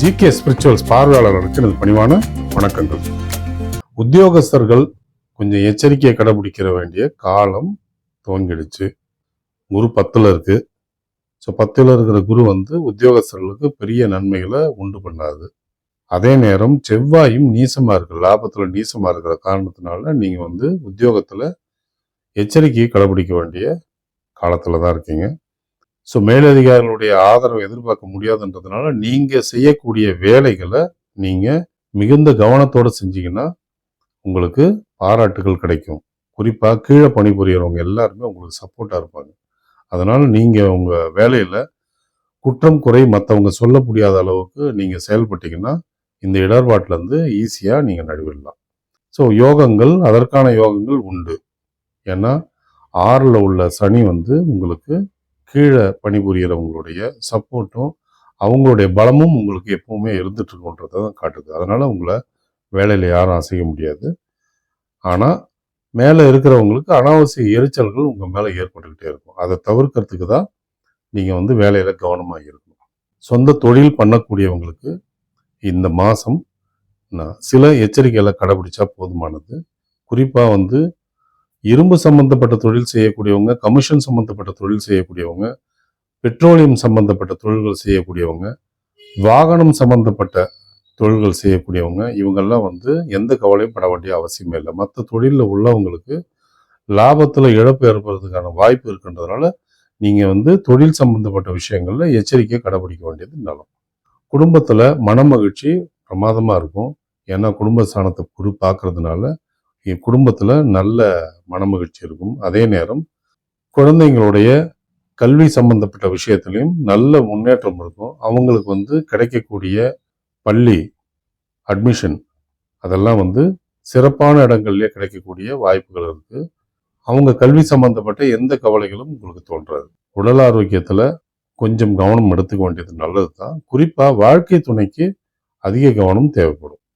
GK spirituals பார்வையாளர்களுக்கு எனது பணிவான வணக்கங்கள். உத்தியோகஸ்தர்கள் கொஞ்சம் எச்சரிக்கையை கடைபிடிக்கிற வேண்டிய காலம் துவங்கிடுச்சு குரு பத்தில் இருக்கு. ஸோ பத்தில் இருக்கிற குரு வந்து உத்தியோகஸ்தர்களுக்கு பெரிய நன்மைகளை உண்டு பண்ணாது. அதே நேரம் செவ்வாயும் நீசமாக இருக்கு. லாபத்தில் நீசமாக இருக்கிற காரணத்தினால நீங்கள் வந்து உத்தியோகத்தில் எச்சரிக்கையை கடைபிடிக்க வேண்டிய காலத்தில் தான் இருக்கீங்க. ஸோ மேலதிகாரிகளுடைய ஆதரவை எதிர்பார்க்க முடியாதுன்றதுனால நீங்கள் செய்யக்கூடிய வேலைகளை நீங்கள் மிகுந்த கவனத்தோடு செஞ்சீங்கன்னா உங்களுக்கு பாராட்டுகள் கிடைக்கும். குறிப்பாக கீழே பணிபுரியறவங்க எல்லாருமே உங்களுக்கு சப்போர்ட்டாக இருப்பாங்க. அதனால் நீங்கள் உங்கள் வேலையில் குற்றம் குறை மற்றவங்க சொல்ல முடியாத அளவுக்கு நீங்கள் செயல்பட்டீங்கன்னா இந்த இடர்பாட்டிலேருந்து ஈஸியாக நீங்கள் நடுவிடலாம் ஸோ யோகங்கள் அதற்கான யோகங்கள் உண்டு. ஏன்னா ஆறில் உள்ள சனி வந்து உங்களுக்கு கீழே பணிபுரியறவங்களுடைய சப்போர்ட்டும் அவங்களுடைய பலமும் உங்களுக்கு எப்பவுமே இருந்துட்டுருக்குன்றதை தான் காட்டுது. அதனால் உங்களை வேலையில் யாரும் அசைக்க முடியாது. ஆனால் மேலே இருக்கிறவங்களுக்கு அனாவசிய எரிச்சல்கள் உங்கள் மேலே ஏற்பட்டுக்கிட்டே இருக்கும். அதை தவிர்க்கிறதுக்கு தான் நீங்கள் வந்து வேலையில் கவனமாக இருக்கணும். சொந்த தொழில் பண்ணக்கூடியவங்களுக்கு இந்த மாதம் சில எச்சரிக்கைகளை கடைபிடிச்சா போதுமானது. குறிப்பாக வந்து இரும்பு சம்பந்தப்பட்ட தொழில் செய்யக்கூடியவங்க கமிஷன் சம்பந்தப்பட்ட தொழில் செய்யக்கூடியவங்க பெட்ரோலியம் சம்பந்தப்பட்ட தொழில்கள் செய்யக்கூடியவங்க வாகனம் சம்பந்தப்பட்ட தொழில்கள் செய்யக்கூடியவங்க இவங்கெல்லாம் வந்து எந்த கவலையும் பட வேண்டிய அவசியமே இல்லை. மற்ற தொழிலில் உள்ளவங்களுக்கு லாபத்தில் இழப்பு ஏற்படுறதுக்கான வாய்ப்பு இருக்கின்றதுனால நீங்கள் வந்து தொழில் சம்பந்தப்பட்ட விஷயங்களில் எச்சரிக்கையை கடைபிடிக்க வேண்டியது நலம். குடும்பத்தில் மனமகிழ்ச்சி பிரமாதமாக இருக்கும். ஏன்னா குடும்ப ஸ்தானத்தை குரு பார்க்கறதுனால குடும்பத்தில் நல்ல மனமகிழ்ச்சி இருக்கும். அதே நேரம் குழந்தைங்களுடைய கல்வி சம்பந்தப்பட்ட விஷயத்துலையும் நல்ல முன்னேற்றம் இருக்கும். அவங்களுக்கு வந்து கிடைக்கக்கூடிய பள்ளி அட்மிஷன் அதெல்லாம் வந்து சிறப்பான இடங்கள்லேயே கிடைக்கக்கூடிய வாய்ப்புகள் இருக்குது அவங்க கல்வி சம்பந்தப்பட்ட எந்த கவலைகளும் உங்களுக்கு தோன்றாது. உடல் ஆரோக்கியத்தில் கொஞ்சம் கவனம் எடுத்துக்க வேண்டியது நல்லது தான் குறிப்பாக வாழ்க்கை துணைக்கு அதிக கவனம் தேவைப்படும்.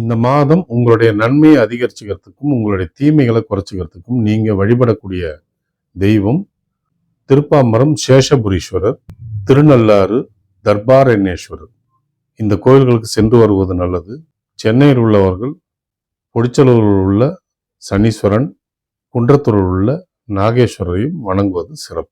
இந்த மாதம் உங்களுடைய நன்மையை அதிகரிச்சுக்கிறதுக்கும் உங்களுடைய தீமைகளை குறைச்சிக்கிறதுக்கும் நீங்கள் வழிபடக்கூடிய தெய்வம் திருப்பாம்பரம் சேஷபுரீஸ்வரர் திருநள்ளாறு தர்பாரண்யேஸ்வரர். இந்த கோயில்களுக்கு சென்று வருவது நல்லது. சென்னையில் உள்ளவர்கள் பொடிச்சலூரில் உள்ள சனீஸ்வரன் குன்றத்தூரில் உள்ள நாகேஸ்வரரையும் வணங்குவது சிறப்பு.